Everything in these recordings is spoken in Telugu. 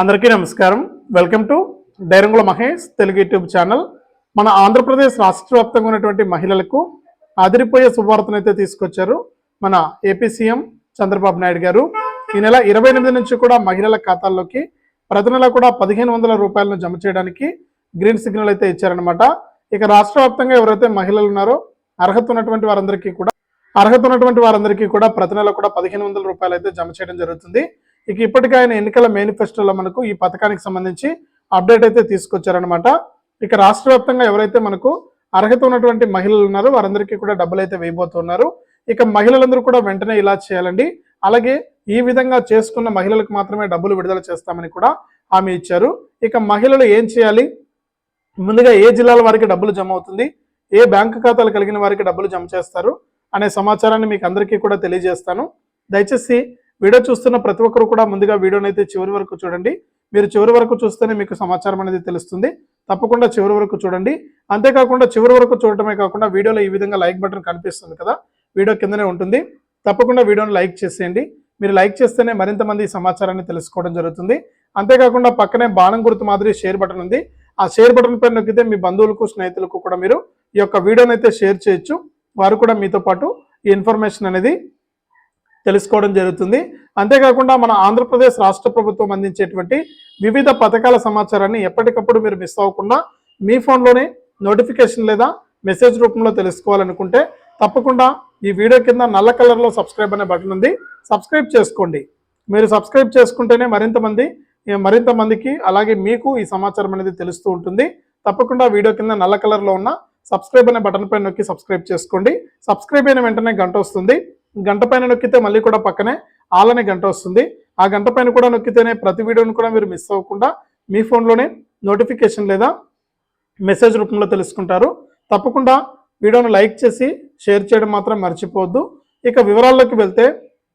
అందరికీ నమస్కారం. Welcome to Dairangula Mahesh Telugu YouTube channel. మన ఆంధ్రప్రదేశ్ రాష్ట్ర వ్యాప్తంగా ఉన్నటువంటి మహిళలకు అదిరిపోయే శుభవార్తను అయితే తీసుకొచ్చారు మన ఏపీ సీఎం చంద్రబాబు నాయుడు గారు. ఈ నెల ఇరవై ఎనిమిది నుంచి కూడా మహిళల ఖాతాల్లోకి ప్రతి నెల కూడా పదిహేను వందల రూపాయలను జమ చేయడానికి గ్రీన్ సిగ్నల్ అయితే ఇచ్చారనమాట ఇక రాష్ట్ర వ్యాప్తంగా ఎవరైతే మహిళలు ఉన్నారో అర్హత ఉన్నటువంటి వారందరికీ కూడా అర్హత ఉన్నటువంటి వారందరికీ కూడా ప్రతి నెల కూడా పదిహేను వందల రూపాయలు అయితే జమ చేయడం జరుగుతుంది. ఇక ఇప్పటికే ఆయన ఎన్నికల మేనిఫెస్టోలో మనకు ఈ పథకానికి సంబంధించి అప్డేట్ అయితే తీసుకొచ్చారనమాట ఇక రాష్ట్ర వ్యాప్తంగా ఎవరైతే మనకు అర్హత ఉన్నటువంటి మహిళలు ఉన్నారో వారందరికీ కూడా డబ్బులు అయితే వేయబోతున్నారు. ఇక మహిళలందరూ కూడా వెంటనే ఇలా చేయాలండి. అలాగే ఈ విధంగా చేసుకున్న మహిళలకు మాత్రమే డబ్బులు విడుదల చేస్తామని కూడా హామీ ఇచ్చారు. ఇక మహిళలు ఏం చేయాలి? ముందుగా ఏ జిల్లాల వారికి డబ్బులు జమ అవుతుంది? ఏ బ్యాంకు ఖాతాలు కలిగిన వారికి డబ్బులు జమ చేస్తారు? అనే సమాచారాన్ని మీకు అందరికీ కూడా తెలియజేస్తాను. దయచేసి వీడియో చూస్తున్న ప్రతి ఒక్కరు కూడా ముందుగా వీడియోని అయితే చివరి వరకు చూడండి. మీరు చివరి వరకు చూస్తేనే మీకు సమాచారం అనేది తెలుస్తుంది. తప్పకుండా చివరి వరకు చూడండి. అంతేకాకుండా చివరి వరకు చూడటమే కాకుండా వీడియోలో ఈ విధంగా లైక్ బటన్ కనిపిస్తుంది కదా వీడియో కిందనే ఉంటుంది. తప్పకుండా వీడియోని లైక్ చేసేయండి. మీరు లైక్ చేస్తేనే మరింత మంది ఈ సమాచారాన్ని తెలుసుకోవడం జరుగుతుంది. అంతేకాకుండా పక్కనే బాణం గుర్తు మాదిరి షేర్ బటన్ ఉంది. ఆ షేర్ బటన్ పైన నొక్కితే మీ బంధువులకు స్నేహితులకు కూడా మీరు ఈ యొక్క వీడియోని అయితే షేర్ చేయొచ్చు. వారు కూడా మీతో పాటు ఈ ఇన్ఫర్మేషన్ అనేది తెలుసుకోవడం జరుగుతుంది. అంతేకాకుండా మన ఆంధ్రప్రదేశ్ రాష్ట్ర ప్రభుత్వం అందించేటువంటి వివిధ పథకాల సమాచారాన్ని ఎప్పటికప్పుడు మీరు మిస్ అవ్వకుండా మీ ఫోన్లోనే నోటిఫికేషన్ లేదా మెసేజ్ రూపంలో తెలుసుకోవాలనుకుంటే తప్పకుండా ఈ వీడియో కింద నల్ల కలర్లో సబ్స్క్రైబ్ అనే బటన్ ఉంది. సబ్స్క్రైబ్ చేసుకోండి. మీరు సబ్స్క్రైబ్ చేసుకుంటేనే మరింత మంది మరింత మందికి అలాగే మీకు ఈ సమాచారం అనేది తెలుస్తూ ఉంటుంది. తప్పకుండా వీడియో కింద నల్ల కలర్లో ఉన్న సబ్స్క్రైబ్ అనే బటన్ పైన నొక్కి సబ్స్క్రైబ్ చేసుకోండి. సబ్స్క్రైబ్ అయిన వెంటనే గంట వస్తుంది. గంట పైన నొక్కితే మళ్ళీ కూడా పక్కనే ఆల్ అనే గంట వస్తుంది. ఆ గంట పైన కూడా నొక్కితేనే ప్రతి వీడియోను కూడా మీరు మిస్ అవ్వకుండా మీ ఫోన్లోనే నోటిఫికేషన్ లేదా మెసేజ్ రూపంలో తెలుసుకుంటారు. తప్పకుండా వీడియోను లైక్ చేసి షేర్ చేయడం మాత్రం మర్చిపోవద్దు. ఇక వివరాల్లోకి వెళ్తే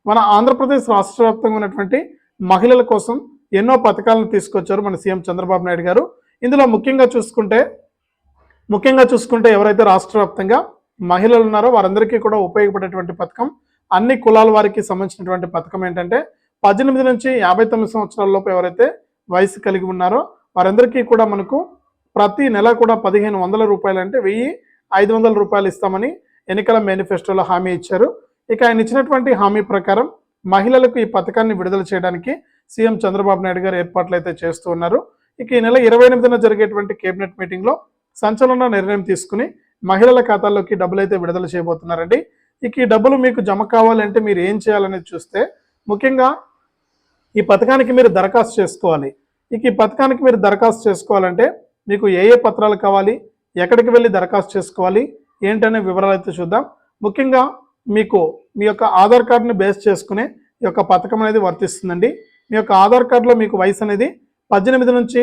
మన ఆంధ్రప్రదేశ్ రాష్ట్ర వ్యాప్తంగా ఉన్నటువంటి మహిళల కోసం ఎన్నో పథకాలను తీసుకొచ్చారు మన సీఎం చంద్రబాబు నాయుడు గారు. ఇందులో ముఖ్యంగా చూసుకుంటే ముఖ్యంగా చూసుకుంటే ఎవరైతే రాష్ట్ర వ్యాప్తంగా మహిళలు ఉన్నారో వారందరికీ కూడా ఉపయోగపడేటువంటి పథకం అన్ని కులాల వారికి సంబంధించినటువంటి పథకం ఏంటంటే పద్దెనిమిది నుంచి యాభై తొమ్మిది సంవత్సరాల లోపు ఎవరైతే వయసు కలిగి ఉన్నారో వారందరికీ కూడా మనకు ప్రతి నెల కూడా పదిహేను వందల రూపాయలు అంటే వెయ్యి ఐదు వందల రూపాయలు ఇస్తామని ఎన్నికల మేనిఫెస్టోలో హామీ ఇచ్చారు. ఇక ఆయన ఇచ్చినటువంటి హామీ ప్రకారం మహిళలకు ఈ పథకాన్ని విడుదల చేయడానికి సీఎం చంద్రబాబు నాయుడు గారు ఏర్పాట్లు అయితే చేస్తూ ఉన్నారు. ఇక ఈ నెల ఇరవై ఎనిమిదిన జరిగేటువంటి కేబినెట్ మీటింగ్లో సంచలన నిర్ణయం తీసుకుని మహిళల ఖాతాల్లోకి డబ్బులు అయితే విడుదల చేయబోతున్నారండి. ఇక ఈ డబ్బులు మీకు జమ కావాలంటే మీరు ఏం చేయాలనేది చూస్తే ముఖ్యంగా ఈ పథకానికి మీరు దరఖాస్తు చేసుకోవాలి. ఇక ఈ పథకానికి మీరు దరఖాస్తు చేసుకోవాలంటే మీకు ఏ ఏ పత్రాలు కావాలి ఎక్కడికి వెళ్ళి దరఖాస్తు చేసుకోవాలి ఏంటనే వివరాలు అయితే చూద్దాం. ముఖ్యంగా మీకు మీ యొక్క ఆధార్ కార్డుని బేస్ చేసుకునే ఈ యొక్క పథకం అనేది వర్తిస్తుందండి. మీ యొక్క ఆధార్ కార్డులో మీకు వయసు అనేది పద్దెనిమిది నుంచి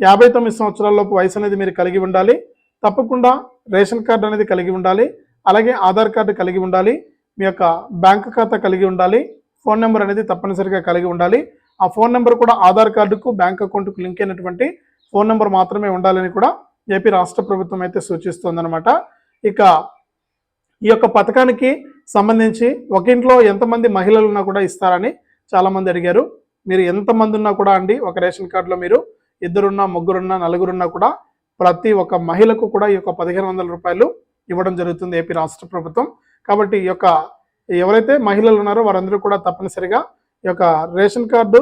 యాభై తొమ్మిది సంవత్సరాల లోపు వయసు అనేది మీరు కలిగి ఉండాలి. తప్పకుండా రేషన్ కార్డు అనేది కలిగి ఉండాలి. అలాగే ఆధార్ కార్డు కలిగి ఉండాలి మీ యొక్క బ్యాంక్ ఖాతా కలిగి ఉండాలి ఫోన్ నెంబర్ అనేది తప్పనిసరిగా కలిగి ఉండాలి. ఆ ఫోన్ నెంబర్ కూడా ఆధార్ కార్డుకు బ్యాంక్ అకౌంట్కు లింక్ అయినటువంటి ఫోన్ నెంబర్ మాత్రమే ఉండాలని కూడా ఏపీ రాష్ట్ర ప్రభుత్వం అయితే సూచిస్తోందనమాట ఇక ఈ యొక్క పథకానికి సంబంధించి ఒక ఇంట్లో ఎంతమంది మహిళలు ఉన్నా కూడా ఇస్తారని చాలామంది అడిగారు. మీరు ఎంతమంది ఉన్నా కూడా అండి ఒక రేషన్ కార్డులో మీరు ఇద్దరున్నా ముగ్గురున్నా నలుగురున్నా కూడా ప్రతి ఒక్క మహిళకు కూడా ఈ యొక్క పదిహేను వందల రూపాయలు ఇవ్వడం జరుగుతుంది ఏపీ రాష్ట్ర ప్రభుత్వం. కాబట్టి ఈ యొక్క ఎవరైతే మహిళలు ఉన్నారో వారందరూ కూడా తప్పనిసరిగా ఈ యొక్క రేషన్ కార్డు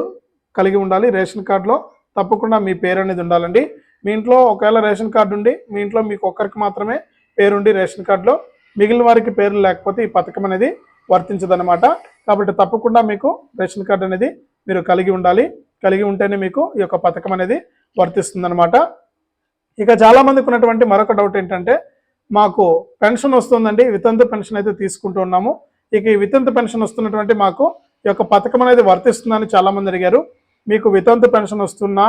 కలిగి ఉండాలి. రేషన్ కార్డులో తప్పకుండా మీ పేరు అనేది ఉండాలండి. మీ ఇంట్లో ఒకవేళ రేషన్ కార్డు ఉండి మీ ఇంట్లో మీకు ఒక్కరికి మాత్రమే పేరుండి రేషన్ కార్డులో మిగిలిన వారికి పేర్లు లేకపోతే ఈ పథకం అనేది వర్తించదనమాట కాబట్టి తప్పకుండా మీకు రేషన్ కార్డు అనేది మీరు కలిగి ఉండాలి. కలిగి ఉంటేనే మీకు ఈ యొక్క పథకం అనేది వర్తిస్తుందనమాట ఇక చాలామందికి ఉన్నటువంటి మరొక డౌట్ ఏంటంటే మాకు పెన్షన్ వస్తుందండి. వితంతు పెన్షన్ అయితే తీసుకుంటూ ఉన్నాము. ఇక ఈ వితంతు పెన్షన్ వస్తున్నటువంటి మాకు ఈ యొక్క పథకం అనేది వర్తిస్తుందని చాలామంది అడిగారు. మీకు వితంతు పెన్షన్ వస్తున్నా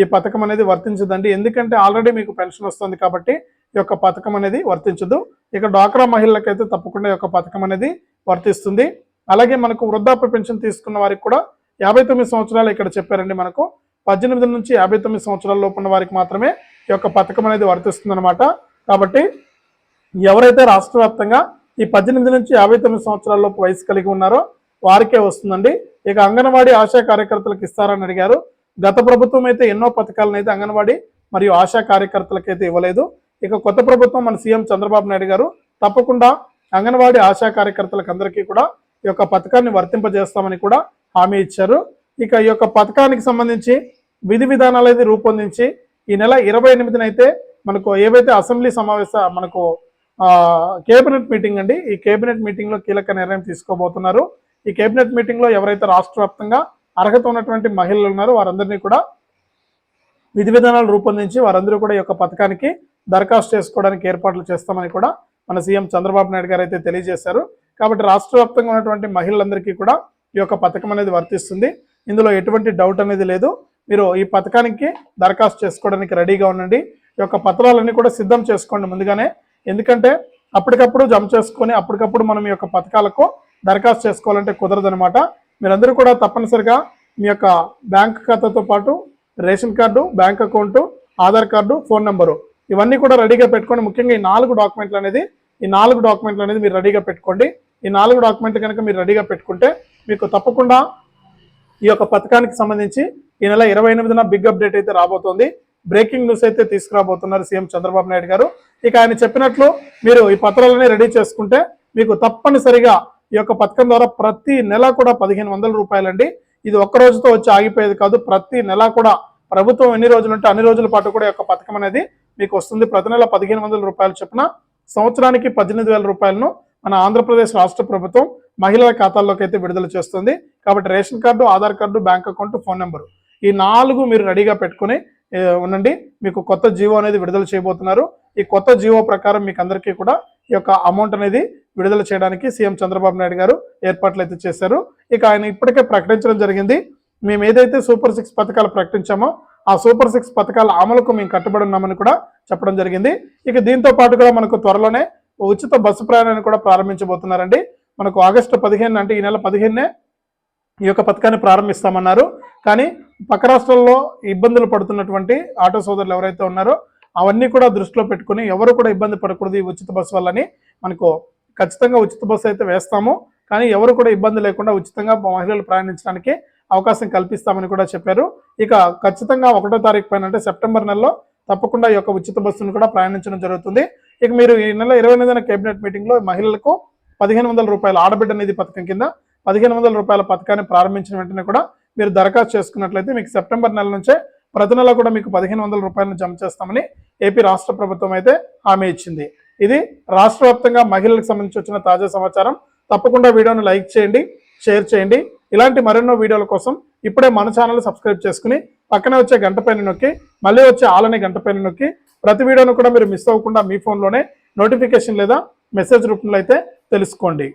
ఈ పథకం అనేది వర్తించదండి. ఎందుకంటే ఆల్రెడీ మీకు పెన్షన్ వస్తుంది కాబట్టి ఈ యొక్క పథకం అనేది వర్తించదు. ఇక డ్వాక్రా మహిళలకైతే తప్పకుండా ఈ యొక్క పథకం అనేది వర్తిస్తుంది. అలాగే మనకు వృద్ధాప్య పెన్షన్ తీసుకున్న వారికి కూడా యాభై తొమ్మిది సంవత్సరాలు ఇక్కడ చెప్పారండి మనకు. పద్దెనిమిది నుంచి యాభై తొమ్మిది సంవత్సరాల లోపు ఉన్న వారికి మాత్రమే ఈ యొక్క పథకం అనేది వర్తిస్తుంది కాబట్టి ఎవరైతే రాష్ట్ర వ్యాప్తంగా ఈ పద్దెనిమిది నుంచి యాభై తొమ్మిది సంవత్సరాలలోపు వయసు కలిగి ఉన్నారో వారికే వస్తుందండి. ఇక అంగన్వాడీ ఆశా కార్యకర్తలకు ఇస్తారని అడిగారు. గత ప్రభుత్వం అయితే ఎన్నో పథకాలను అయితే అంగన్వాడీ మరియు ఆశా కార్యకర్తలకు అయితే ఇవ్వలేదు. ఇక కొత్త ప్రభుత్వం మన సీఎం చంద్రబాబు నాయుడు గారు తప్పకుండా అంగన్వాడీ ఆశా కార్యకర్తలకు అందరికీ కూడా ఈ యొక్క పథకాన్ని వర్తింపజేస్తామని కూడా హామీ ఇచ్చారు. ఇక ఈ యొక్క పథకానికి సంబంధించి విధి విధానాలు అయితే రూపొందించి ఈ నెల ఇరవై ఎనిమిదినైతే మనకు ఏవైతే అసెంబ్లీ సమావేశ మనకు కేబినెట్ మీటింగ్ అండి. ఈ కేబినెట్ మీటింగ్లో కీలక నిర్ణయం తీసుకోబోతున్నారు. ఈ కేబినెట్ మీటింగ్లో ఎవరైతే రాష్ట్ర వ్యాప్తంగా అర్హత ఉన్నటువంటి మహిళలు ఉన్నారో వారందరినీ కూడా విధి విధానాలు రూపొందించి వారందరూ కూడా ఈ యొక్క పథకానికి దరఖాస్తు చేసుకోవడానికి ఏర్పాట్లు చేస్తామని కూడా మన సీఎం చంద్రబాబు నాయుడు గారు అయితే తెలియజేశారు. కాబట్టి రాష్ట్ర వ్యాప్తంగా ఉన్నటువంటి మహిళలందరికీ కూడా ఈ యొక్క పథకం అనేది వర్తిస్తుంది. ఇందులో ఎటువంటి డౌట్ అనేది లేదు. మీరు ఈ పథకానికి దరఖాస్తు చేసుకోవడానికి రెడీగా ఉండండి. ఈ యొక్క పత్రాలన్నీ కూడా సిద్ధం చేసుకోండి ముందుగానే. ఎందుకంటే అప్పటికప్పుడు జమ చేసుకొని అప్పటికప్పుడు మనం ఈ యొక్క పథకాలకు దరఖాస్తు చేసుకోవాలంటే కుదరదనమాట మీరందరూ కూడా తప్పనిసరిగా మీ యొక్క బ్యాంక్ ఖాతాతో పాటు ration card bank account Aadhaar card phone number ఇవన్నీ కూడా రెడీగా పెట్టుకోండి ముఖ్యంగా ఈ నాలుగు డాక్యుమెంట్లు అనేది ఈ నాలుగు డాక్యుమెంట్లు అనేది మీరు రెడీగా పెట్టుకోండి. ఈ నాలుగు డాక్యుమెంట్లు కనుక మీరు రెడీగా పెట్టుకుంటే మీకు తప్పకుండా ఈ యొక్క పథకానికి సంబంధించి ఈ నెల ఇరవై ఎనిమిదిన బిగ్ అప్డేట్ అయితే రాబోతోంది. బ్రేకింగ్ న్యూస్ అయితే తీసుకురాబోతున్నారు సీఎం చంద్రబాబు నాయుడు గారు. ఇక ఆయన చెప్పినట్లు మీరు ఈ పత్రాలని రెడీ చేసుకుంటే మీకు తప్పనిసరిగా ఈ యొక్క పథకం ద్వారా ప్రతి నెల కూడా పదిహేను వందల రూపాయలండి. ఇది ఒక్క రోజుతో వచ్చి ఆగిపోయేది కాదు. ప్రతి నెల కూడా ప్రభుత్వం ఎన్ని రోజులు ఉంటే అన్ని రోజుల పాటు కూడా ఈ యొక్క పథకం అనేది మీకు వస్తుంది. ప్రతి నెల పదిహేను వందల రూపాయలు చొప్పున సంవత్సరానికి పద్దెనిమిది వేల రూపాయలను మన ఆంధ్రప్రదేశ్ రాష్ట్ర ప్రభుత్వం మహిళల ఖాతాల్లోకి అయితే విడుదల చేస్తుంది. కాబట్టి ration card Aadhaar card bank account phone number ఈ నాలుగు మీరు రెడీగా పెట్టుకుని ఉండండి. మీకు కొత్త జీవో అనేది విడుదల చేయబోతున్నారు. ఈ కొత్త జీవో ప్రకారం మీకు అందరికీ కూడా ఈ యొక్క అమౌంట్ అనేది విడుదల చేయడానికి సీఎం చంద్రబాబు నాయుడు గారు ఏర్పాట్లు అయితే చేశారు. ఇక ఆయన ఇప్పటికే ప్రకటించడం జరిగింది. మేము ఏదైతే సూపర్ సిక్స్ పథకాలు ప్రకటించామో ఆ సూపర్ సిక్స్ పథకాల అమలుకు మేము కట్టుబడి ఉన్నామని కూడా చెప్పడం జరిగింది. ఇక దీంతో పాటు కూడా మనకు త్వరలోనే ఉచిత బస్సు ప్రయాణాన్ని కూడా ప్రారంభించబోతున్నారండి. మనకు ఆగస్టు పదిహేను అంటే ఈ నెల పదిహేనునే ఈ యొక్క పథకాన్ని ప్రారంభిస్తామన్నారు. కానీ పక్క రాష్ట్రాల్లో ఇబ్బందులు పడుతున్నటువంటి ఆటో సోదరులు ఎవరైతే ఉన్నారో అవన్నీ కూడా దృష్టిలో పెట్టుకుని ఎవరు కూడా ఇబ్బంది పడకూడదు ఈ ఉచిత బస్సు వల్లని. మనకు ఖచ్చితంగా ఉచిత బస్సు అయితే వేస్తాము. కానీ ఎవరు కూడా ఇబ్బంది లేకుండా ఉచితంగా మహిళలు ప్రయాణించడానికి అవకాశం కల్పిస్తామని కూడా చెప్పారు. ఇక ఖచ్చితంగా ఒకటో తారీఖు పైన అంటే సెప్టెంబర్ నెలలో తప్పకుండా ఈ యొక్క ఉచిత బస్సును కూడా ప్రయాణించడం జరుగుతుంది. ఇక మీరు ఈ నెల ఇరవై ఎనిమిదిన కేబినెట్ మీటింగ్లో మహిళలకు పదిహేను వందల రూపాయల ఆడబిడ్డ నిధి పథకం కింద పదిహేను వందల రూపాయల పథకాన్ని ప్రారంభించిన వెంటనే కూడా మీరు దరఖాస్తు చేసుకున్నట్లయితే మీకు సెప్టెంబర్ నెల నుంచే ప్రతి నెల కూడా మీకు పదిహేను వందల రూపాయలను జమ చేస్తామని ఏపీ రాష్ట్ర ప్రభుత్వం అయితే హామీ ఇచ్చింది. ఇది రాష్ట్ర వ్యాప్తంగా మహిళలకు సంబంధించి వచ్చిన తాజా సమాచారం. తప్పకుండా వీడియోను లైక్ చేయండి షేర్ చేయండి. ఇలాంటి మరెన్నో వీడియోల కోసం ఇప్పుడే మన ఛానల్ సబ్స్క్రైబ్ చేసుకుని పక్కనే వచ్చే గంట పైన నొక్కి మళ్ళీ వచ్చే ఆలనే గంట పైన నొక్కి ప్రతి వీడియోను కూడా మీరు మిస్ అవ్వకుండా మీ ఫోన్లోనే నోటిఫికేషన్ లేదా మెసేజ్ రూపంలో అయితే తెలుసుకోండి.